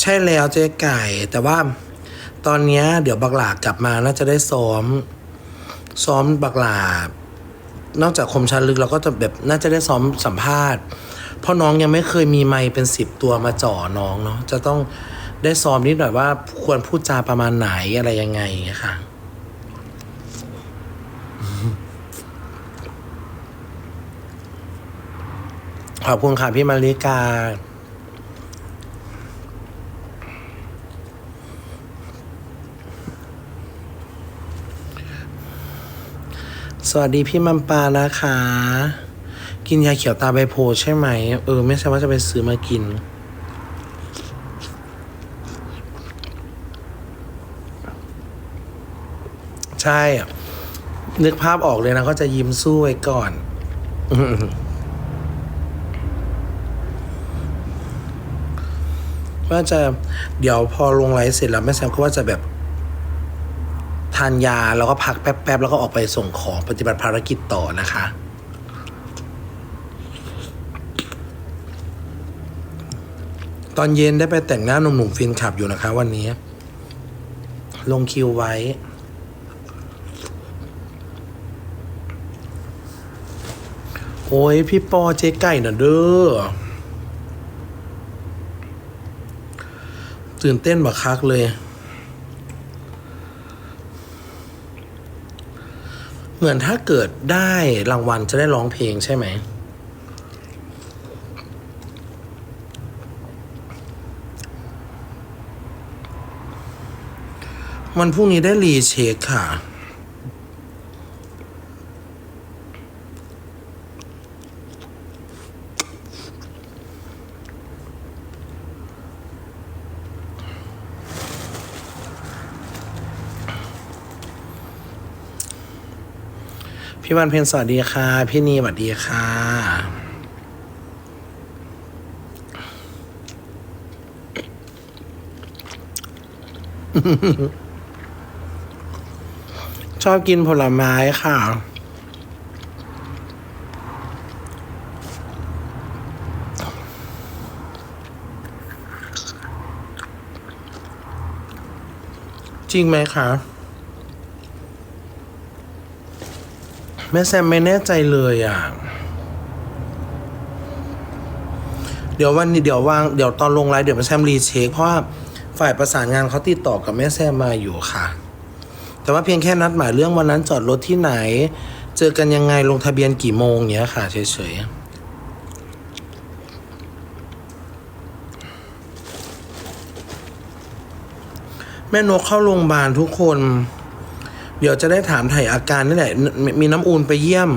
ใช่แล้วเจ๊ไก่ แต่ว่าตอนนี้เดี๋ยวบักหลากลับมาน่าจะได้ซ้อม ซ้อมบักหลานอกจากคมชันลึกเราก็จะแบบน่าจะได้ซ้อมสัมภาษณ์เพราะน้องยังไม่เคยมีไมค์เป็นสิบตัวมาจ่อน้องเนาะจะต้องได้ซ้อมนิดหน่อยว่าควรพูดจาประมาณไหนอะไรยังไงอย่างเงี้ยค่ะขอบคุณค่ะพี่มาริกา สวัสดีพี่มัมปานะคะ กินยาเขียวตาใบโพใช่ไหม เออ ไม่ใช่ว่าจะไปซื้อมากิน ใช่อะนึกภาพออกเลยนะ ก็จะยิ้มสู้ไว้ก่อนว่าจะเดี๋ยวพอลงไลฟ์เสร็จแล้วแม่แซมก็ว่าจะแบบานยาแล้วก็พักแป๊บๆแล้วก็ออกไปส่งของปฏิบัติภารกิจต่อนะคะ ตอนเย็นได้ไปแต่งหน้าหนุ่มๆฟินขับอยู่นะคะ วันนี้ ลงคิวไว้โอ้ยพี่ปอเจ๊ไก่น่ะเด้อตื่นเต้นบักคักเลย เหมือนถ้าเกิดได้รางวัลจะได้ร้องเพลงใช่ไหมวันพรุ่งนี้ได้รีเช็คค่ะ พี่วันเพ็ญสวัสดีค่ะ พี่นีสวัสดีค่ะชอบกินผลไม้ค่ะ จริงไหมคะ แม่แซมไม่แน่ใจเลยอะ เดี๋ยววันนี้เดี๋ยววางเดี๋ยวตอนลงไลฟ์เดี๋ยวแม่แซมรีเช็คเพราะว่าฝ่ายประสานงานเขาติดต่อกับแม่แซมมาอยู่ค่ะ แต่ว่าเพียงแค่นัดหมายเรื่องวันนั้นจอดรถที่ไหน เจอกันยังไงลงทะเบียนกี่โมงเนี้ยค่ะเฉยๆแม่นกเข้าโรงพยาบาลทุกคน เดี๋ยวจะได้ถามไถ่อาการนี่แหละมีมีน้ำอูนไปเยี่ยม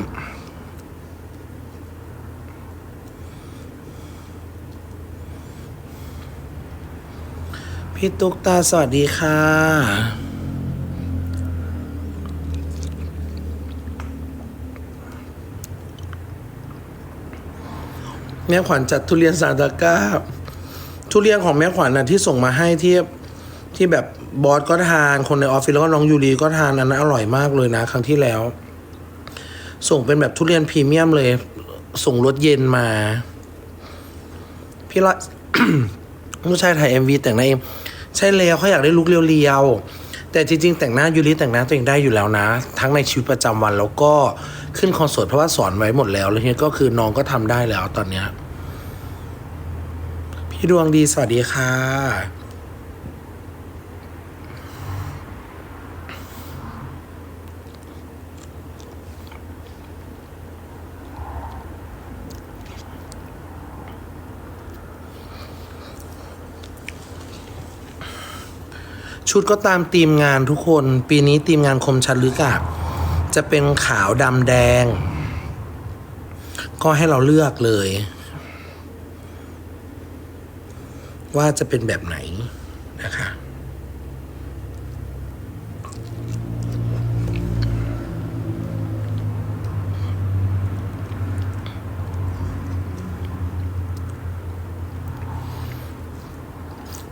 พี่ตุ๊กตาสวัสดีค่ะแม่ขวัญจัดทุเรียนสาตะกร้า ทุเรียนของแม่ขวัญนะที่ส่งมาให้ที่ที่แบบ บอสก็ทานคนในออฟฟิศแล้วก็น้องยูรีก็ทานอันนั้นอร่อยมากเลยนะ ครั้งที่แล้ว ส่งเป็นแบบทุเรียนพรีเมียมเลย ส่งรถเย็นมา พี่ละผู้ชายถ่ายเอ็มวีแต่งหน้าเองใช่แล้วเขาอยากได้ลุคเรียวๆแต่จริงๆ แต่งหน้ายูริแต่งหน้าตัวเองได้อยู่แล้วนะ ทั้งในชีวิตประจำวันแล้วก็ขึ้นคอนเสิร์ตเพราะว่าสอนไว้หมดแล้วแล้วทีนี้ก็คือน้องก็ทำได้แล้วตอนเนี้ยพี่ดวงดีสวัสดีค่ะ ชุดก็ตามธีมงานทุกคน ปีนี้ธีมงานคมชัดลึกอะจะเป็นขาวดำแดง ก็ให้เราเลือกเลย ว่าจะเป็นแบบไหนนะคะ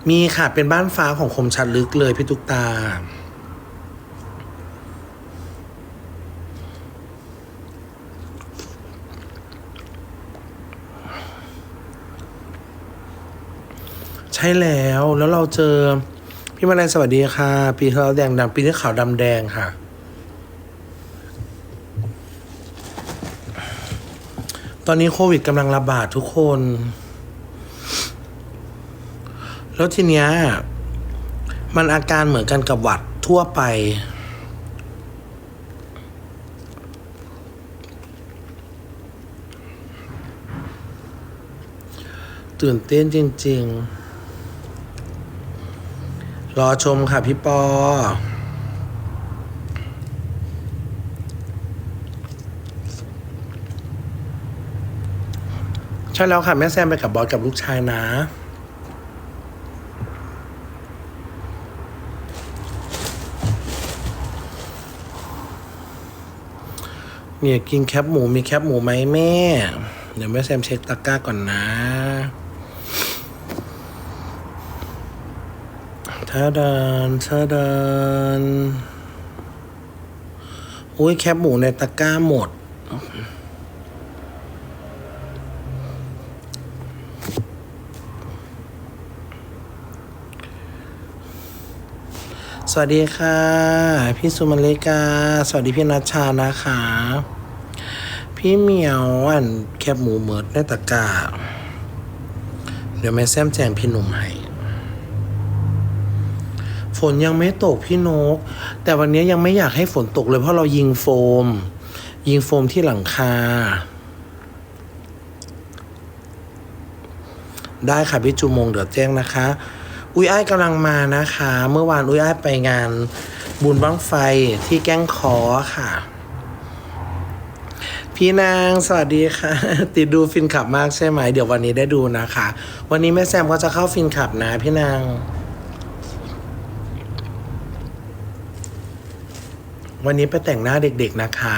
มีค่ะ เป็นบ้านฟ้าของคมชัดลึกเลยพี่ตุ๊กตา ใช่แล้วแล้วเราเจอ พี่มาลัยสวัสดีค่ะ ปีที่แล้วแดงดำปีนี้ขาวดำแดงค่ะ ตอนนี้โควิดกำลังระบาดทุกคน แล้วทีเนี้ยมันอาการเหมือนกันกับหวัดทั่วไป ตื่นเต้นจริง ๆ รอชมค่ะพี่ปอใช่แล้วค่ะ แม่แซมไปกับบอสกับลูกชายนะ เนี่ยกินแคบหมูมีแคบหมูไหมแม่ เดี๋ยวแม่แซมเช็คตะกร้าก่อนนะ ถ้าเดินถ้าเดินอุ้ยแคบหมูในตะกร้าหมด สวัสดีค่ะ พี่สุมาเลกา สวัสดีพี่นัชชานะคะ พี่เหมียวอันแคบหมูเมิดในตะกาเดี๋ยวแม่แซมแจงพี่หนุ่มให้ฝนยังไม่ตกพี่นก แต่วันนี้ยังไม่อยากให้ฝนตกเลยเพราะเรายิงโฟม ยิงโฟมที่หลังคา ได้ค่ะพี่จูมงเดี๋ยวแจ้งนะคะ อุ้ยอ้ายกำลังมานะคะ เมื่อวานอุ้ยอ้ายไปงานบุญบั้งไฟที่แก้งคอค่ะ พี่นางสวัสดีค่ะ ติดดูฟินขับมากใช่ไหม เดี๋ยววันนี้ได้ดูนะคะ วันนี้แม่แซมก็จะเข้าฟินขับนะ พี่นาง วันนี้ไปแต่งหน้าเด็กๆนะคะ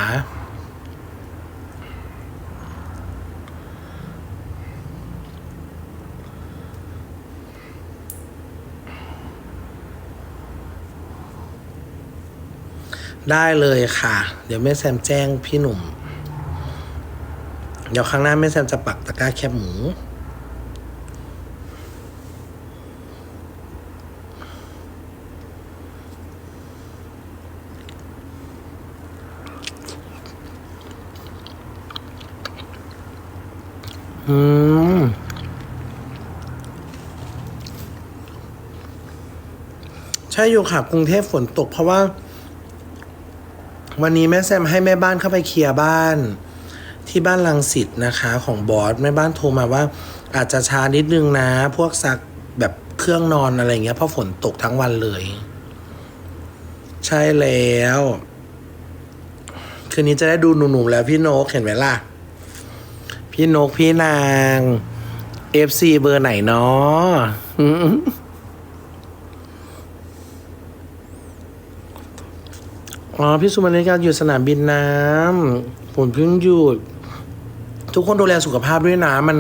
ได้เลยค่ะ เดี๋ยวแม่แซมแจ้งพี่หนุ่ม เดี๋ยวครั้งหน้าแม่แซมจะปักตะกร้าแคบหมูอืมใช่อยู่ค่ะกรุงเทพฝนตกเพราะว่า วันนี้แม่แซมให้แม่บ้านเข้าไปเคลียร์บ้าน ที่บ้านลังสิตนะคะของบอสแม่บ้านโทรมาว่า อาจจะช้านิดนึงนะ พวกซักแบบเครื่องนอนอะไรเงี้ยเพราะฝนตกทั้งวันเลย ใช่แล้ว คืนนี้จะได้ดูหนุ่มๆแล้วพี่นกเห็นไหมล่ะ พี่นกพี่นาง FC เบอร์ไหนเนาะ อ๋อพี่สุมาเลกาอยู่สนามบินน้ำฝนเพิ่งหยุดทุกคนดูแลสุขภาพด้วยนะ มัน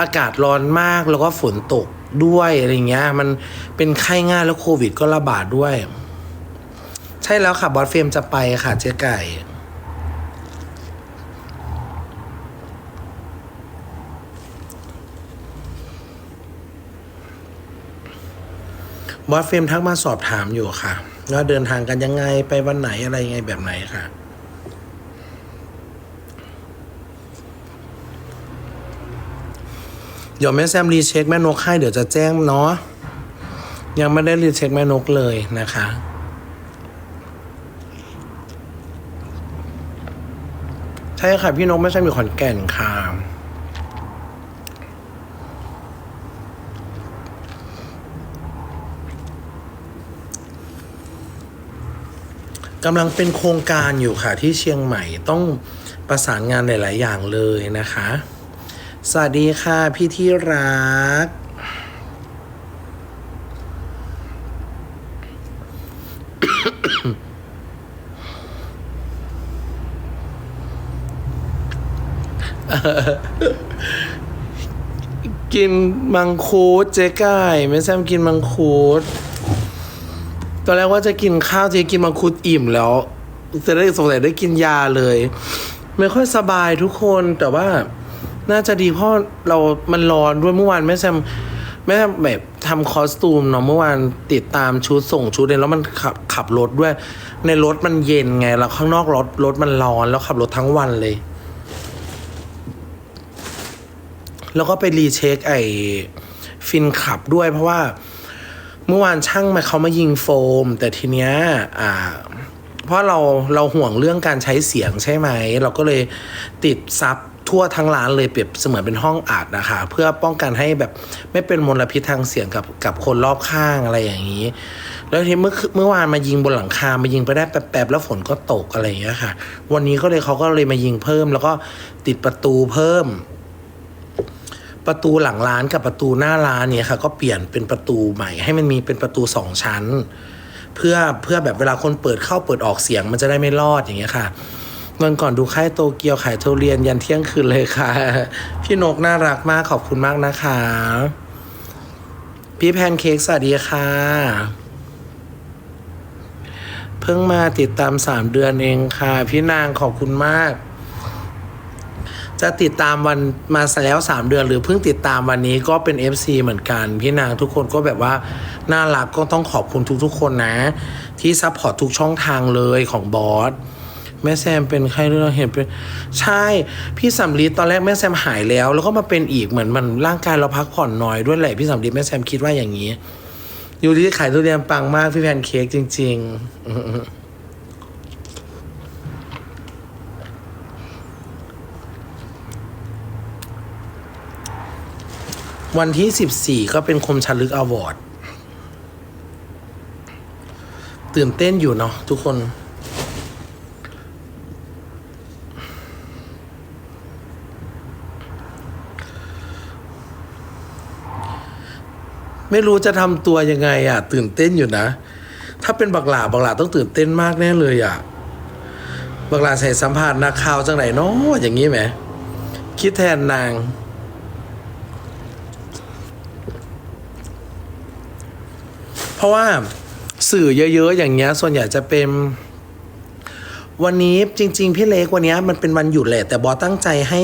อากาศร้อนมากแล้วก็ฝนตกด้วยอะไรเงี้ย มันเป็นไข้ง่ายแล้วโควิดก็ระบาดด้วย ใช่แล้วค่ะ บอสเฟรมจะไปค่ะเจ๊ไก่บอสเฟรมทักมาสอบถามอยู่ค่ะ ว่าเดินทางกันยังไงไปวันไหนอะไรยังไงแบบไหนค่ะ เดี๋ยวแม่แซมรีเช็คแม่นกให้เดี๋ยวจะแจ้งเนาะยังไม่ได้รีเช็คแม่นกเลยนะคะใช่ค่ะ พี่นกไม่ใช่มีขอนแก่นค่ะ กำลังเป็นโครงการอยู่ค่ะที่เชียงใหม่ต้องประสานงานหลาย ๆ อย่างเลยนะคะ สวัสดีค่ะพี่ที่รัก กินมังคุดเจ๊ไก่ไม่แซมกินมังคุด ตอนแรกว่าจะกินข้าวจ๊กินมังคุดอิ่มแล้ว จะได้สงสัยได้กินยาเลย ไม่ค่อยสบายทุกคนแต่ว่าน่าจะดีเพราะเรามันร้อนด้วยเมื่อวานแม่แซมแม่แบบทำคอสตูมเนาะเมื่อวานติดตามชุดส่งชุดเลยแล้วมันขับขับรถด้วย ในรถมันเย็นไง แล้วข้างนอกรถรถมันร้อนแล้วขับรถทั้งวันเลย แล้วก็ไปรีเช็คไอ้ฟินขับด้วยเพราะว่า เมื่อวานช่างมาเขามายิงโฟม แต่ทีเนี้ยอ่าเพราะเราเราห่วงเรื่องการใช้เสียงใช่ไหม เราก็เลยติดซับทั่วทั้งร้านเลยเปรียบเสมือนเป็นห้องอัดนะคะ เพื่อป้องกันให้แบบไม่เป็นมลพิษทางเสียงกับกับคนรอบข้างอะไรอย่างนี้ แล้วทีเมื่อเมื่อวานมายิงบนหลังคามายิงไปได้แป๊บๆแล้วฝนก็ตกอะไรอย่างเงี้ยค่ะ วันนี้ก็เลยเขาก็เลยมายิงเพิ่ม แล้วก็ติดประตูเพิ่ม ประตูหลังร้านกับประตูหน้าร้านเนี่ยค่ะก็เปลี่ยนเป็นประตูใหม่ ให้มันมีเป็นประตูสองชั้น เพื่อเพื่อแบบเวลาคนเปิดเข้าเปิดออกเสียงมันจะได้ไม่รอดอย่างเงี้ยค่ะวันก่อนดูค่ายโตเกียวขายทุเรียนยันเที่ยงคืนเลยค่ะ พี่นกน่ารักมากขอบคุณมากนะคะ พี่แพนเค้กสวัสดีค่ะ เพิ่งมาติดตามสามเดือนเองค่ะ พี่นางขอบคุณมาก จะติดตามวันมาแล้วสามเดือน หรือเพิ่งติดตามวันนี้ก็เป็น FC เหมือนกัน พี่นางทุกคนก็แบบว่า น่ารักก็ต้องขอบคุณทุกๆ คนนะ ที่ซัพพอร์ตทุกช่องทางเลยของบอสแม่แซมเป็นใครเรื่องเห็นเป็นใช่ พี่สำลีตอนแรกแม่แซมหายแล้ว แล้วก็มาเป็นอีกเหมือนมันร่างกายเราพักผ่อนน้อยด้วยแหละพี่สำลีแม่แซมคิดว่าอย่างนี้อยู่ที่ขายทุเรียนปังมากพี่แพนเค้กจริง ๆ อื้อหือ วันที่14ก็เป็นคมชันลึกอวอร์ดตื่นเต้นอยู่เนาะทุกคน ไม่รู้จะทำตัวยังไงอะ ตื่นเต้นอยู่นะ ถ้าเป็นบักหลาบักหลาต้องตื่นเต้นมากแน่เลยอะบักหลาใส่สัมภาษณ์นักข่าวจังไหนเนาะอย่างนี้ไหม คิดแทนนาง เพ ราะว่าสื่อเยอะๆ อย่างเงี้ย ส่วนใหญ่จะเป็นวันนี้จริง ๆ พี่เล็กวันเนี้ยมันเป็นวันหยุดแหละ แต่บอตั้งใจให้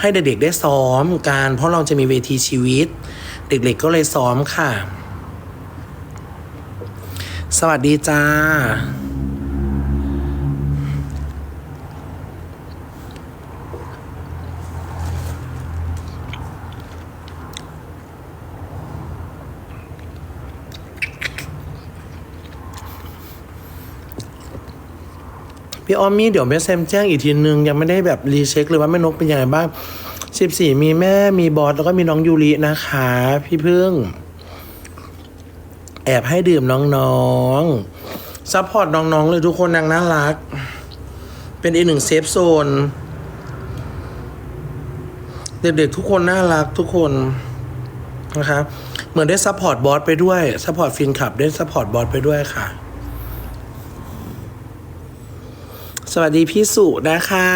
ให้เด็กๆได้ซ้อมการเพราะเราจะมีเวทีชีวิต เด็กๆก็เลยซ้อมค่ะ สวัสดีจ้า พี่ออมมี่เดี๋ยวแม่แซมแจ้งอีกทีนึง ยังไม่ได้แบบรีเช็คเลยว่าแม่นกเป็นยังไงบ้างสิบสี่มีแม่มีบอสแล้วก็มีน้องยูรินะคะ พี่พึ่ง แอบให้ดื่มน้องๆซัพพอร์ตน้องๆเลยทุกคนนางน่ารัก เป็นอีกหนึ่งเซฟโซน เด็กๆทุกคนน่ารักทุกคนนะครับเหมือนได้ซัพพอร์ตบอสไปด้วยซัพพอร์ตฟินคลับได้ซัพพอร์ตบอสไปด้วยค่ะ สวัสดีพี่สุนะคะ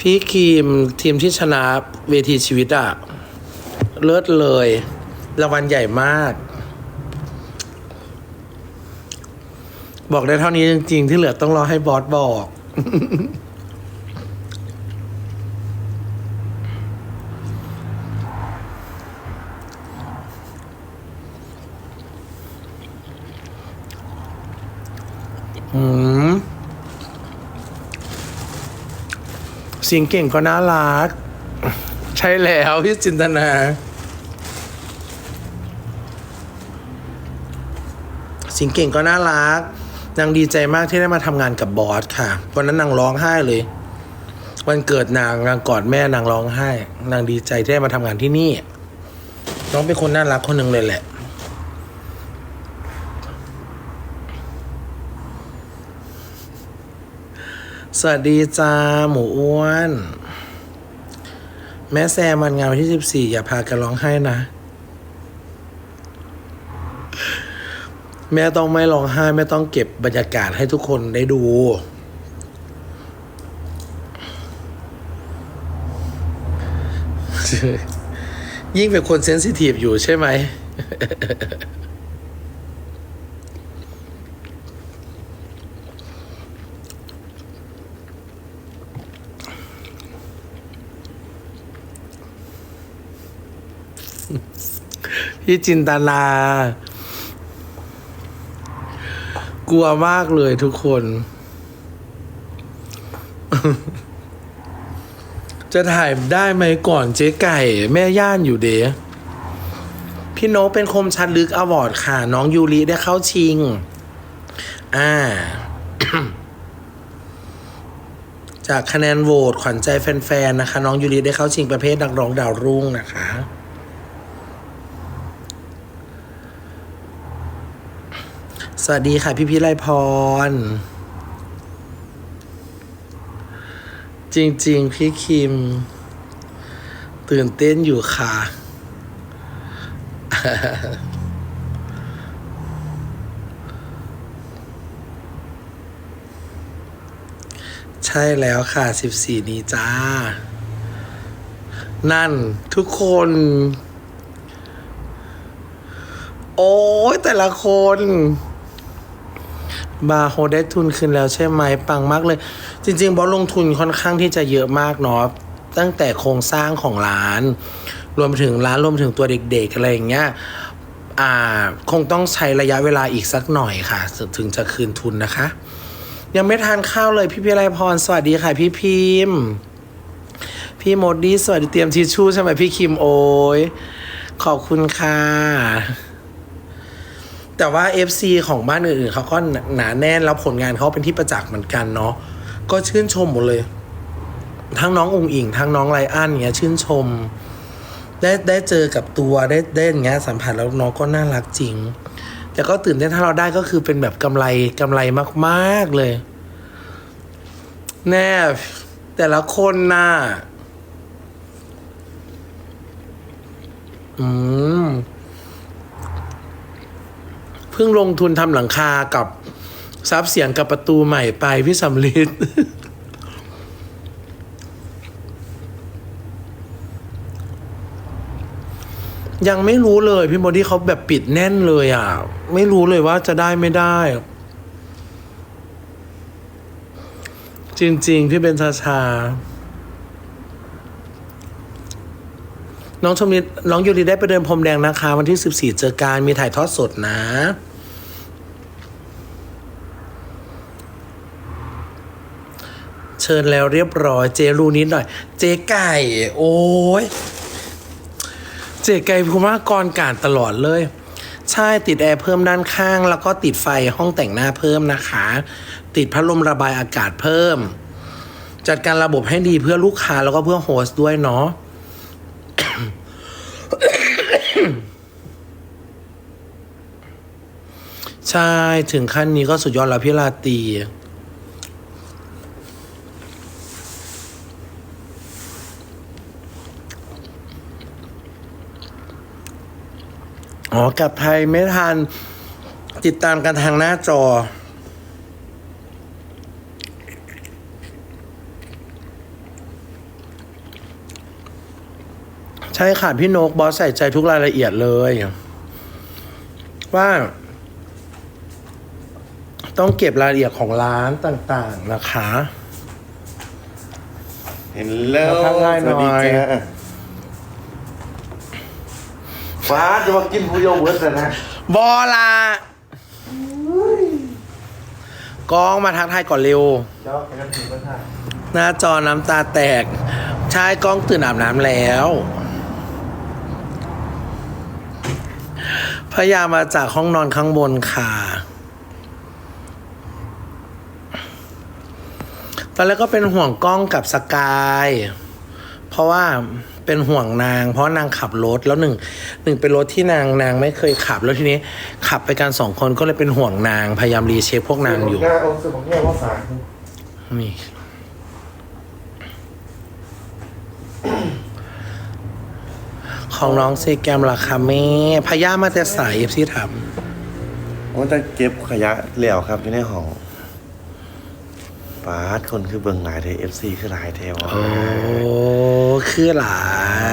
พี่คีมทีมที่ชนะเวทีชีวิตอะเลิศเลยรางวัลใหญ่มาก บอกได้เท่านี้จริง ๆ ที่เหลือต้องรอให้บอสบอก สียงเก่งก็น่ารัก ใช่แล้วพี่จินตนา เสียงเก่งก็น่ารัก นางดีใจมากที่ได้มาทำงานกับบอสค่ะ วันนั้นนางร้องไห้เลย วันเกิดนางนางกอดแม่นางร้องไห้ นางดีใจที่ได้มาทำงานที่นี่ น้องเป็นคนน่ารักคนหนึ่งเลยแหละ สวัสดีจ้าหมูอ้วน แม่แซมมันงานวันที่สิบสี่อย่าพากันร้องไห้นะ แม่ต้องไม่ร้องไห้แม่ต้องเก็บบรรยากาศให้ทุกคนได้ดู ยิ่งเป็นคนเซนซิทีฟอยู่ใช่ไหม พี่จินตนา กลัวมากเลยทุกคน จะถ่ายได้ไหมก่อนเจ๊ไก่ แม่ย่านอยู่เดะพี่โนกเป็นคมชัดลึกอวอร์ดค่ะ น้องยูริได้เข้าชิง อ่า จากคะแนนโหวตขวัญใจแฟนๆนะคะ น้องยูริได้เข้าชิงประเภทนักร้องดาวรุ่งนะคะ ส วัสดีค่ะ พี่พิไลพร จริง ๆ พี่คิม ตื่นเต้นอยู่ค่ะ ใช่แล้วค่ะ14นี้จ้า นั่นทุกคน โอ้ยแต่ละคน บาร์โฮได้ทุนคืนแล้วใช่ไหมปังมากเลย จริง ๆบอสลงทุนค่อนข้างที่จะเยอะมากเนาะตั้งแต่โครงสร้างของร้าน รวมถึงร้านรวมถึงตัวเด็กๆอะไรอย่างเงี้ยอ่าคงต้องใช้ระยะเวลาอีกสักหน่อยค่ะ ถึงจะคืนทุนนะคะ ยังไม่ทานข้าวเลยพี่พิไลพรสวัสดีค่ะพี่พิมพ์พี่โมดดี้สวัสดีเตรียมทิชชู่ใช่ไหมพี่คิมโอ้ยขอบคุณค่ะ แต่ว่า FC ของบ้านอื่นๆเขาก็หนาแน่นแล้วผลงานเขาเป็นที่ประจักษ์เหมือนกันเนาะก็ชื่นชมหมดเลย ทั้งน้ององค์อิงทั้งน้องไลอ้อนเงี้ยชื่นชม ได้ได้เจอกับตัวได้ได้อย่างเงี้ยสัมผัสแล้วน้องก็น่ารักจริง แต่ก็ตื่นเต้นถ้าเราได้ก็คือเป็นแบบกำไรกำไรมากๆเลย แน่ แต่ละคนน่ะอืม เพิ่งลงทุนทำหลังคากับซับเสียงกับประตูใหม่ไปพี่สำลิดยังไม่รู้เลยพี่โมดี้เขาแบบปิดแน่นเลยอะ ไม่รู้เลยว่าจะได้ไม่ได้ จริง ๆ พี่เบนชาชา น้องชมนิดน้องยูริได้ไปเดินพรมแดงนะคะ วันที่ 14 เจอการมีถ่ายทอดสดนะ เชิญแล้วเรียบร้อยเจรูนิดหน่อย เจไก่ โอ้ยเจไก่ภูมากรการตลอดเลย ใช่ติดแอร์เพิ่มด้านข้าง แล้วก็ติดไฟห้องแต่งหน้าเพิ่มนะคะ ติดพัดลมระบายอากาศเพิ่ม จัดการระบบให้ดีเพื่อลูกค้าแล้วก็เพื่อโฮสต์ด้วยเนาะ ใช่ถึงขั้นนี้ก็สุดยอดแล้วพี่ลาตีอ๋อกลับไทยไม่ทัน ติดตามกันทางหน้าจอ ใช่ค่ะพี่นกบอสใส่ใจทุกรายละเอียดเลย ว่า ต้องเก็บรายละเอียดของร้านต่างๆนะคะ เห็นแล้วมาทักทายหน่อยสวัสดีจ้าฟ้าจะมากินผู้โยเวิร์ดเลยนะบอลากองมาทักทายก่อนเร็ว เจ้าไปกันถึงก็ท่าหน้าจอน้ำตาแตก ชายกล้องตื่นอาบน้ำแล้วพยายามมาจากห้องนอนข้างบนค่ะ ตอนแรกก็เป็นห่วงกล้องกับสกาย เพราะว่าเป็นห่วงนาง เพราะนางขับรถแล้วหนึ่งหนึ่งเป็นรถที่นางนางไม่เคยขับแล้วทีนี้ ขับไปกันสองคนก็เลยเป็นห่วงนางพยายามรีเช็คพวกนางอยู่เเอาสื่อของแง่ว่าฝานี่ของน้องเซแกมราคาเม่พยามาแต่สายเอฟซีทว่าจะเก็บขยะเหลวครับอยู่ในห้อง ป้าดคนคือเบิ่งหลายเทเอฟซีคือหลายเทวำโอ้คือหลา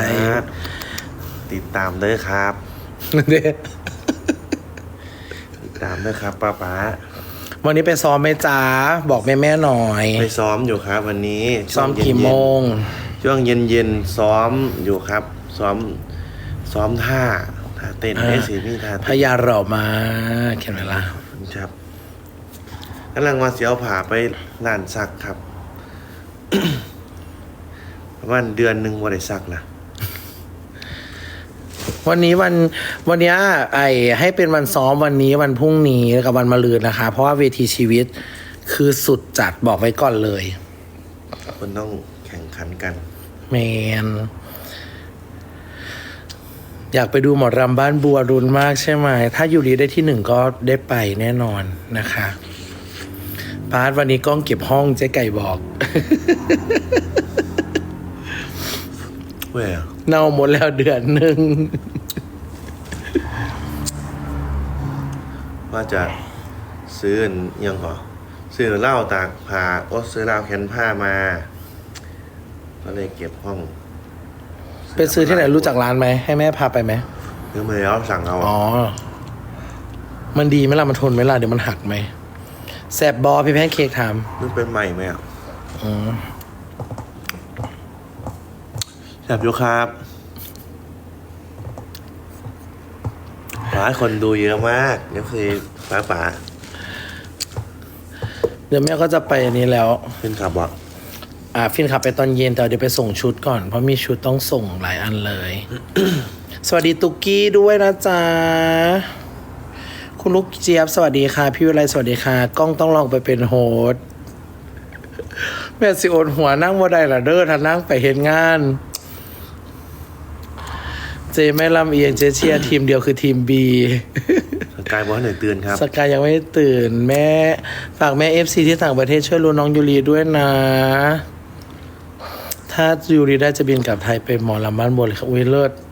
ยติดตามเด้อครับเด้ติดตามเด้อครับป้าป้าวันนี้ไปซ้อมไหมจ้าบอกแม่แม่ๆหน่อย ไปซ้อมอยู่ครับ วันนี้ซ้อมกี่โมง ช่วงเย็นๆซ้อมอยู่ครับ ซ้อมซ้อมท่าท่าเต้นอ่าเอสีมีท่าพเต้นญาเรามาเขียนเวลาครับ กำลังว่าเสียวผ่าไปร้านซักครับ ประมาณเดือนหนึ่งว่าได้ซักนะวันนี้วันวันเนี้ยไอให้เป็นวันซ้อมวันนี้วันพรุ่งนี้กับวันมะรืนนะคะ เพราะว่าเวทีชีวิตคือสุดจัดบอกไว้ก่อนเลยคนต้องแข่งขันกันแมนอยากไปดูหมอรำบ้านบัวรุนมากใช่ไหม ถ้าอยู่ดีได้ที่หนึ่งก็ได้ไปแน่นอนนะคะ พาร์ทวันนี้กล้องเก็บห้องเจ๊ไก่บอกเว้ยเน่าหมดแล้วเดือนหนึ่งว่าจะซื้ออันอิหยังก่อซื้อเหล้าตากผ้าโอ้ซื้อเหล้าแขนผ้ามา ก็เลยเก็บห้อง ไปซื้อที่ไหนรู้จักร้านไหม ให้แม่พาไปไหมเนื้อมาแล้วสั่งเอาอ๋อ มันดีไหมล่ะมันทนไหมล่ะเดี๋ยวมันหักไหม แซบบอพี่แพนเค้กถามมันเป็นใหม่ไหมอะอืมแซ่บอยู่ครับหลายคนดูเยอะมากนี่คือป้าป๋าเดี๋ยวแม่ก็จะไปอันนี้แล้ว ขึ้นขับบอกอ่าฟินขับไปตอนเย็นแต่เดี๋ยวไปส่งชุดก่อน เพราะมีชุดต้องส่งหลายอันเลย สวัสดีตุกกี้ด้วยนะจ๊ะ คุณลูกเจี๊ยบสวัสดีค่ะ พี่วิไลสวัสดีค่ะ กล้องต้องลองไปเป็นโฮสต์แม่สิโอนหัวนั่งบ่ได้ละเด้อถ้านั่งไปเห็นงาน เจไม่ลำเอียงเจเชียร์ทีมเดียวคือทีม B สกายบอกให้หน่อยเตือนครับ สกายยังไม่ตื่น แม่ฝากแม่เอฟซีที่ต่างประเทศช่วยรู้น้องยูรีด้วยนะ ถ้ายูรีได้จะบินกลับไทยไปหมอลำบ้านบนเลยครับอุ้ยเลิศเดี๋ยว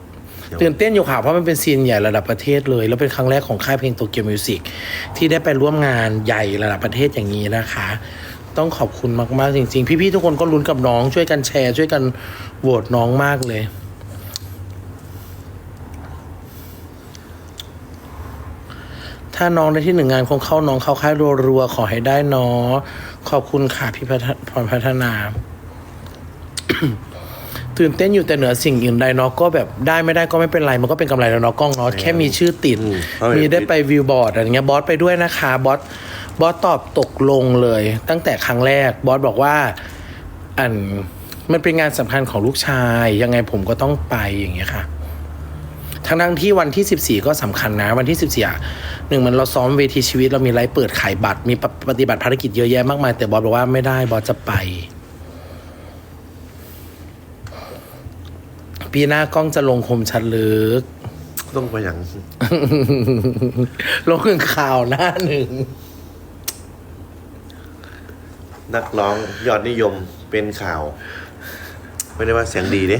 ตื่นเต้นอยู่ค่ะ เพราะมันเป็นซีนใหญ่ระดับประเทศเลย แล้วเป็นครั้งแรกของค่ายเพลงโตเกียวมิวสิกที่ได้ไปร่วมงานใหญ่ระดับประเทศอย่างนี้นะคะ ต้องขอบคุณมากๆจริงๆ พี่ๆทุกคนก็ลุ้นกับน้องช่วยกันแชร์ ช่วยกันโหวตน้องมากเลยถ้าน้องได้ที่หนึ่งงานคงเข้าน้องเข้าค่ายรัวๆขอให้ได้เนาะขอบคุณค่ะพี่พัฒพรพัฒนา ตื่นเต้นอยู่แต่เหนือสิ่งอื่นใดเนาะก็แบบได้ไม่ได้ก็ไม่เป็นไร มันก็เป็นกำไรแล้วเนาะกล้องเนาะแค่มีชื่อติดอืมเพราะมีได้ไปวิวบอร์ดอะไรเงี้ยบอสไปด้วยนะคะบอสบอสตอบตกลงเลย ตั้งแต่ครั้งแรกบอสบอกว่า อันมันเป็นงานสำคัญของลูกชาย ยังไงผมก็ต้องไปอย่างเงี้ยค่ะ ทั้งทั้งๆที่วันที่ 14 ก็สำคัญนะ วันที่ 14อะหนึ่งมันเราซ้อมเวทีชีวิตเรามีไลฟ์เปิดขายบัตร มีปปฏิบัติภารกิจเยอะแยะมากมาย แต่บอสบอกว่าไม่ได้บอสจะไป ปีหน้ากล้องจะลงคมชัดลึก ต้องไปอย่างลงหนึ่งข่าวหน้าหนึ่ง นักร้องยอดนิยมเป็นข่าว ไม่ได้ว่าเสียงดีเด้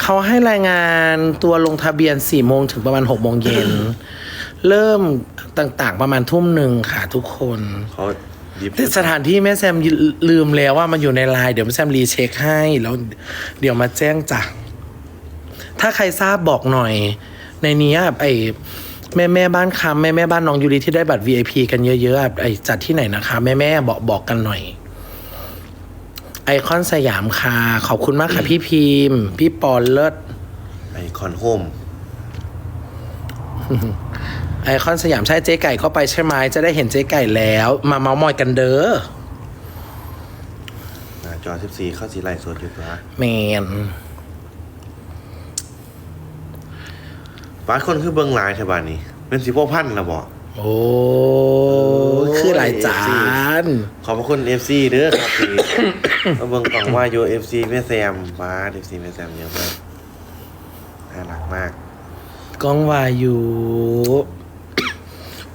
เขาให้รายงานตัวลงทะเบียน4โมงถึงประมาณ6โมงเย็น เริ่มต่างๆประมาณทุ่มหนึ่งค่ะทุกคนเขาหยิบ แต่สถานที่แม่แซมลืมแล้วว่ามันอยู่ในไลน์เดี๋ยวแม่แซมรีเช็คให้แล้วเดี๋ยวมาแจ้งจ้ะถ้าใครทราบบอกหน่อย ในนี้อะไอแม่แม่บ้านคำแม่แม่บ้านน้องยูริที่ได้บัตร VIP กันเยอะๆอะไอจัดที่ไหนนะคะ แม่แม่บอกบอกกันหน่อย ไอคอนสยามค่ะขอบคุณมากค่ะพี่พิมพ์ พี่ปอนเลิศไอคอนโฮม ไอคอนสยามใช่เจ๊ไก่เข้าไปใช่ไหมจะได้เห็นเจ๊ไก่แล้ว มาเมาส์มอยกันเด้อหน้าจอ 14 เข้าสีไลท์สดอยู่ปะแมนป้าคนคือเบิ้งหลายแถวบ้านนี้ เป็นสิบพันละบอกโอ้คือหลายจาน ขอบพระคุณ FC เด้อครับที่มาเบิ่งกล่องว่าอยู่ FC แม่แซมป้า FC แม่แซมเยอะมากน่ารักมาก กล้องวายุ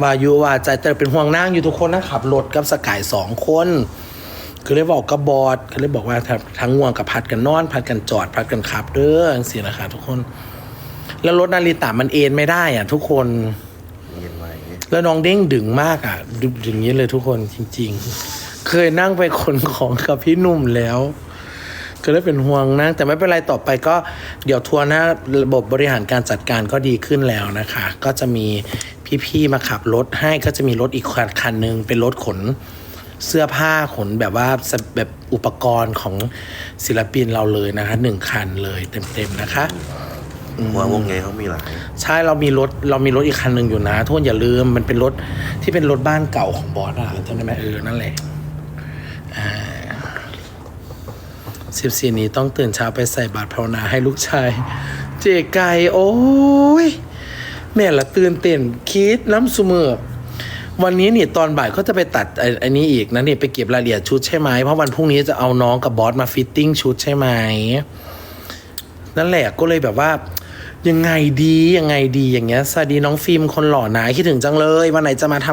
วายุว่าใจแต่เป็นห่วงนั่งอยู่ทุกคนนะขับรถกับสกายสองคนคือเลยบอกกับบอดคือเลยบอกว่าทั้งง่วงกับพัดกันนอน พัดกันจอด พัดกันขับเด้อจังสินะคะทุกคน แล้วรถนาริตะมันเอ็นไม่ได้อะ ทุกคนเย็นไว้แล้วน้องเด้งดึงมากอะดึงอย่างนี้เลยทุกคนจริง ๆ เคยนั่งไปขนของกับพี่หนุ่มแล้ว ก็เลยเป็นห่วงนะ แต่ไม่เป็นไรต่อไปก็เดี๋ยวทัวร์นะระบบบริหารการจัดการก็ดีขึ้นแล้วนะคะ ก็จะมีพี่ๆมาขับรถให้ก็จะมีรถอีกคันหนึ่งเป็นรถขนเสื้อผ้าขนแบบว่าแบบอุปกรณ์ของศิลปินเราเลยนะคะหนึ่งคันเลยเต็มๆนะคะหัววงเงเขามีหลายใช่เรามีรถเรามีรถอีกคันหนึ่งอยู่นะทุกคนอย่าลืมมันเป็นรถที่เป็นรถบ้านเก่าของบอสอะจำได้ไหมเออนั่นแหละอ่า 14 นี้ต้องตื่นเช้าไปใส่บาตรภาวนาให้ลูกชาย เจไก่โอ้ย แม่ละตื่นเต้นคิดน้ำสุมือวันนี้นี่ตอนบ่ายก็จะไปตัดไอ้นี้อีกนะนี่ไปเก็บรายละเอียดชุดใช่ไหมเพราะวันพรุ่งนี้จะเอาน้องกับบอสมาฟิตติ้งชุดใช่ไหมนั่นแหละก็เลยแบบว่า ยังไงดียังไงดีอย่างเงี้ยสวัสดีน้องฟิล์มคนหล่อนะคิดถึงจังเลยวันไหนจะมาทำ